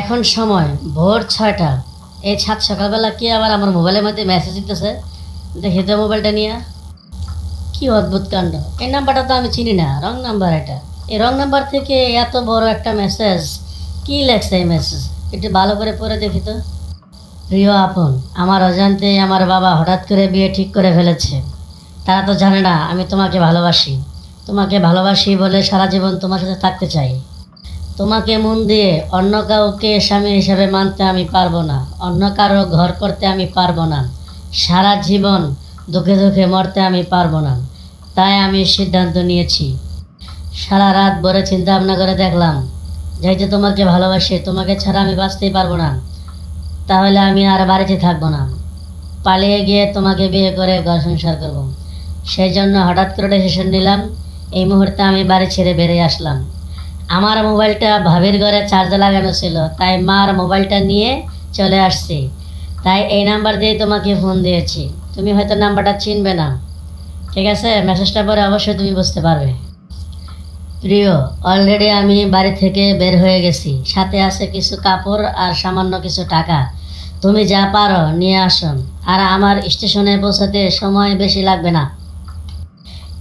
এখন সময়, ভোর ছয়টা। এই সাত সকালবেলা কি আবার আমার মোবাইলের মধ্যে মেসেজ দিতেছে? দেখি তো মোবাইলটা নিয়ে। কি অদ্ভুত কাণ্ড। এই নাম্বারটা তো আমি চিনি না, রং নাম্বার এটা। এই রং নাম্বার থেকে এত বড় একটা মেসেজ কি লেখছে এই মেসেজ একটু ভালো করে পড়ে দেখি তো। প্রিয় আপন, আমার অজান্তে আমার বাবা হঠাৎ করে বিয়ে ঠিক করে ফেলেছে। তারা তো জানে না, আমি তোমাকে ভালোবাসি। তোমাকে ভালোবাসি বলে সারা জীবন তোমার সাথে থাকতে চাই। তোমাকে মন দিয়ে অন্য কাউকে স্বামী হিসেবে মানতে আমি পারব না, অন্য কারও ঘর করতে আমি পারব না, সারা জীবন দুঃখে দুঃখে মরতে আমি পারব না। তাই আমি সিদ্ধান্ত নিয়েছি। সারা রাত ভরে চিন্তা ভাবনা করে দেখলাম যেহেতু তোমাকে ভালোবাসি, তোমাকে ছাড়া আমি বাঁচতেই পারব না। তাহলে আমি আর বাড়িতে থাকব না। পালিয়ে গিয়ে তোমাকে বিয়ে করে ঘর সংসার করব। সেই জন্য হঠাৎ করে ডিসিশন নিলাম, এই মুহূর্তে আমি বাড়ি ছেড়ে বেরিয়ে আসলাম। আমার মোবাইলটা ভাবির ঘরে চার্জে লাগানো ছিল, তাই মার মোবাইলটা নিয়ে চলে আসছি। তাই এই নাম্বার দিয়ে তোমাকে ফোন দিয়েছি। তুমি হয়তো নাম্বারটা চিনবে না। ঠিক আছে? মেসেজটা পরে অবশ্যই তুমি বুঝতে পারবে। প্রিয় অলরেডি আমি বাড়ি থেকে বের হয়ে গেছি। সাথে আছে কিছু কাপড় আর সামান্য কিছু টাকা। তুমি যা পারো, নিয়ে আসো আর আমার স্টেশনে পৌঁছাতে সময় বেশি লাগবে না।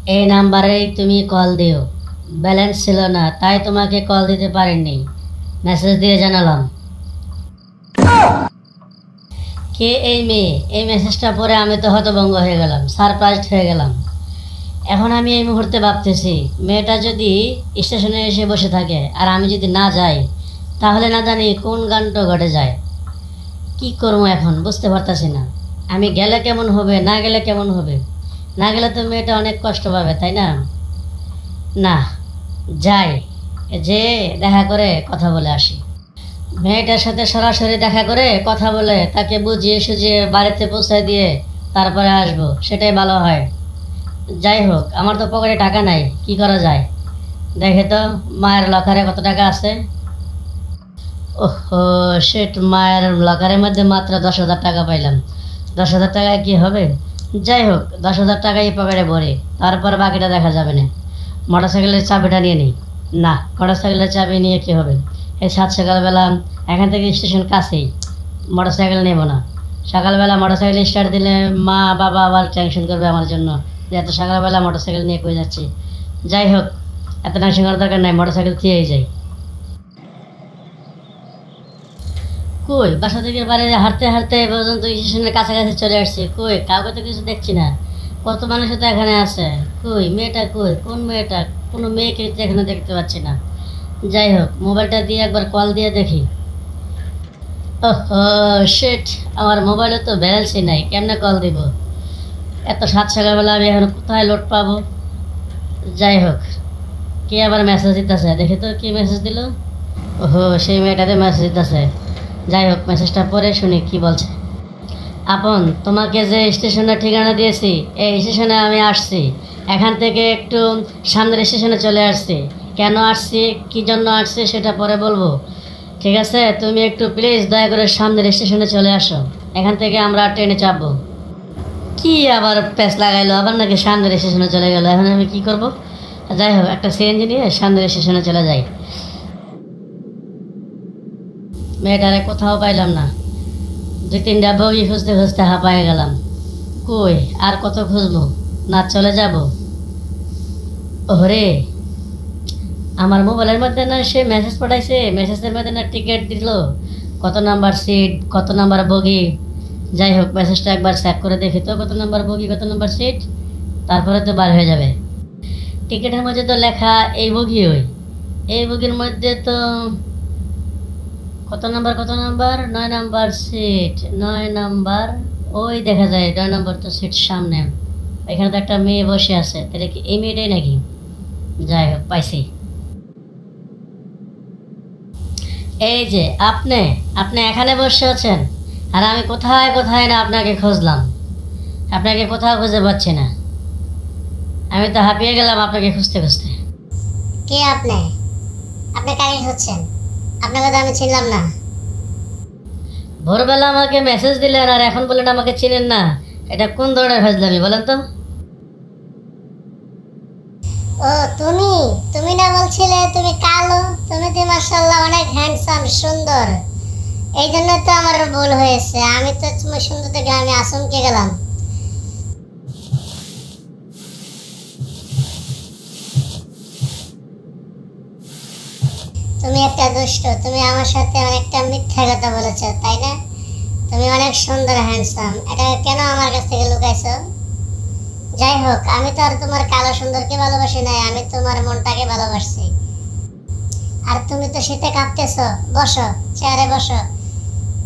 এই নাম্বারেই তুমি কল দিও। ব্যালেন্স ছিল না, তাই তোমাকে কল দিতে পারিনি। মেসেজ দিয়ে জানালাম। কে এই মেয়ে? এই মেসেজটা পরে আমি তো হতভঙ্গ হয়ে গেলাম সারপ্রাইজড হয়ে গেলাম। এখন আমি এই মুহূর্তে ভাবতেছি, মেয়েটা যদি স্টেশনে এসে বসে থাকে আর আমি যদি না যাই, তাহলে না জানি কোন গানটা ঘটে যায়। কি করব এখন? বুঝতে পারতাছি না। আমি গেলে কেমন হবে, না গেলে কেমন হবে? না গেলে তো মেয়েটা অনেক কষ্ট পাবে, তাই না? না, যাই, যে দেখা করে কথা বলে আসি। মেয়েটার সাথে সরাসরি দেখা করে কথা বলে তাকে বুঝিয়ে সুঝিয়ে বাড়িতে পৌঁছে দিয়ে তারপরে আসব, সেটাই ভালো হয়। যাই হোক, আমার তো পকেটে টাকা নাই, কি করা যায়? দেখে তো, মায়ের লকারে কত টাকা আছে? ওহো সেট মায়ের লকারের মধ্যে মাত্র দশ হাজার টাকা পাইলাম। দশ হাজার টাকায় কী হবে? যাই হোক, দশ হাজার টাকাই পকেটে ভরে, তারপর বাকিটা দেখা যাবে না। মোটর সাইকেলের চাবিটা নিয়ে নিই। না মোটর সাইকেলের চাবি নিয়ে কী হবে? এই সাত সকালবেলা এখান থেকে স্টেশন কাছেই। মোটর সাইকেল নেব না। সকালবেলা মোটর সাইকেল স্টার্ট দিলে মা, বাবা আবার টেনশন করবে আমার জন্য যে এত সকালবেলা মোটর সাইকেল নিয়ে কই যাচ্ছি। যাই হোক, এত টেনশন করার দরকার নাই মোটর সাইকেল খেয়েই যাই। কই, বাসা থেকে বাড়ি হাঁটতে হাঁটতে পর্যন্ত স্টেশনের কাছাকাছি চলে আসছি। কই, কাউকে তো কিছু দেখছি না। কত মানুষ তো এখানে আছে? কই, মেয়েটা কই? কোন মেয়েটা? কোনো মেয়েকে এখানে দেখতে পাচ্ছি না। যাই হোক, মোবাইলটা দিয়ে একবার কল দিয়ে দেখি। ওহো শিট আমার মোবাইলে তো ব্যালেন্সই নাই, কেমনে কল দিব? এত সাত সকালবেলা আমি এখন কোথায় লোড পাবো? যাই হোক, কে আবার মেসেজ দিতেছে? দেখি তো কি মেসেজ দিল। ওহো, সেই মেয়েটাতে মেসেজ দিতেছে। যাই হোক মেসেজটা পরে শুনি কি বলছে। আপন, তোমাকে যে স্টেশনের ঠিকানা দিয়েছি, এই স্টেশনে আমি আসছি। এখান থেকে একটু সামনের স্টেশনে চলে আসছি। কেন আসছি, কী জন্য আসছি সেটা পরে বলব। ঠিক আছে, তুমি একটু প্লিজ দয়া করে সামনের স্টেশনে চলে আসো। এখান থেকে আমরা ট্রেনে চাপবো। কি আবার প্যাচ লাগাইলো, আবার নাকি সামনের স্টেশনে চলে গেলো? এখন আমি কি করব? যাই হোক, একটা সিএনজি নিয়ে সামনের স্টেশনে চলে যাই। মেয়েটারে কোথাও পাইলাম না। দুই তিনটা বগি খুঁজতে খুঁজতে হাঁপায়ে গেলাম। কই, আর কত খুঁজবো? না, চলে যাব। ওরে আমার মোবাইলের মধ্যে না সে মেসেজ পাঠাইছে মেসেজের মধ্যে না টিকিট দিল। কত নাম্বার সিট কত নাম্বার বগি? যাই হোক মেসেজটা একবার চেক করে দেখি তো, কত নাম্বার বগি, কত নাম্বার সিট তারপরে তো বার হয়ে যাবে। টিকিটের মধ্যে তো লেখা, এই বগি ওই। এই বগির মধ্যে তো কত নাম্বার কত নাম্বার? নয় নাম্বার সিট নয় নাম্বার, ওই দেখা যায়, নয় নাম্বার তো সিট সামনে। এখানে তো একটা মেয়ে বসে আছে, তাহলে কি এই মেয়েটাই নাকি? যাই হোক, পাইছি। এই যে, আপনি আপনি এখানে বসে আছেন, আর আমি কোথায় কোথায় না আপনাকে খুঁজলাম? আপনাকে কোথাও খুঁজে পাচ্ছি না। আমি তো হাঁপিয়ে গেলাম আপনাকে খুঁজতে খুঁজতে। কে আপনি? আপনি কাকে হচ্ছেন আপনাকে তো আমি চিনলাম না। ভোরবেলা আমাকে মেসেজ দিলেন আর এখন বললেন আমাকে চিনেন না। এটা কোন ধরনের ফাজলামি বলেন তো? ও তুমি তুমি না বলছিলে তুমি কালো তুমি তো মার্শাল্লাহ অনেক হ্যান্ডসাম সুন্দর। এই জন্য তো আমার ভুল হয়েছে। আমি তো তুমি সুন্দর দেখে আমি আসমকে গেলাম। তুমি একটা দুষ্ট, তুমি আমার সাথে অনেকটা মিথ্যা কথা বলেছ, তাই না? তুমি অনেক সুন্দর হ্যান্ডসাম এটা কেন আমার কাছ থেকে লুকাইছো? যাই হোক, আমি তো আর তোমার কালো সুন্দরকে ভালোবাসি নাই, আমি তোমার মনটাকে ভালোবাসছি। আর তুমি তো শীতে কাঁপতেছো, বসো, চেয়ারে বসো।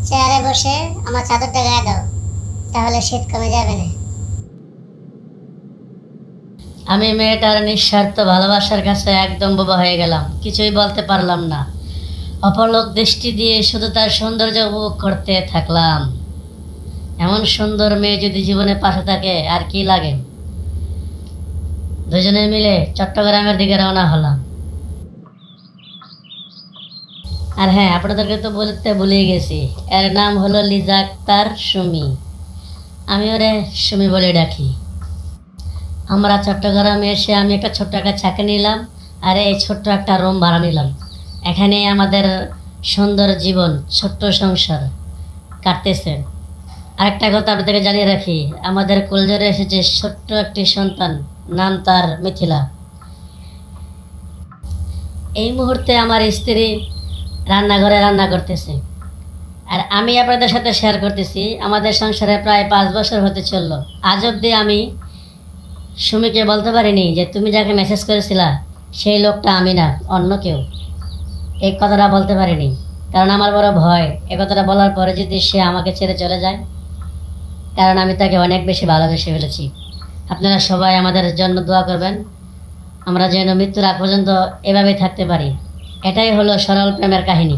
চেয়ারে বসে আমার চাদরটা গায়ে দাও, তাহলে শীত কমে যাবে না। আমি মেয়েটার নিঃস্বার্থ ভালোবাসার কাছে একদম বোবা হয়ে গেলাম। কিছুই বলতে পারলাম না। অপলক দৃষ্টি দিয়ে শুধু তার সৌন্দর্য উপভোগ করতে থাকলাম। এমন সুন্দর মেয়ে যদি জীবনে পাশে থাকে, আর কি লাগে? দুজনে মিলে চট্টগ্রামের দিকে রওনা হলাম। আর হ্যাঁ আপনাদেরকে তো বলতে ভুলে গেছি। এর নাম হলো লিজা আক্তার সুমি। আমি ওরে সুমি বলে ডাকি। আমরা চট্টগ্রামে এসে আমি একটা ছোট্ট একটা চাকরি নিলাম, আর এই ছোট্ট একটা রুম ভাড়া নিলাম। এখানে আমাদের সুন্দর জীবন, ছোট্ট সংসার কাটতেছে। আরেকটা কথা আপনাদেরকে জানিয়ে রাখি, আমাদের কুলজরে এসেছে ছোট্ট একটি সন্তান, নাম তার মিথিলা। এই মুহূর্তে আমার স্ত্রী রান্নাঘরে রান্না করতেছে। আর আমি আপনাদের সাথে শেয়ার করতেছি, আমাদের সংসারে প্রায় পাঁচ বছর হতে চলল। আজ অবধি আমি সুমিকে বলতে পারিনি যে তুমি যাকে মেসেজ করেছিলা, সেই লোকটা আমি না, অন্য কেউ। এই কথাটা বলতে পারিনি। কারণ আমার বড় ভয়। এ কথাটা বলার পরে যদি সে আমাকে ছেড়ে চলে যায়, কারণ আমি তাকে অনেক বেশি ভালোবেসে ফেলেছি। আপনারা সবাই আমাদের জন্য দোয়া করবেন। আমরা যেন মৃত্যুর আগ পর্যন্ত এভাবেই থাকতে পারি। এটাই হলো সরল প্রেমের কাহিনী।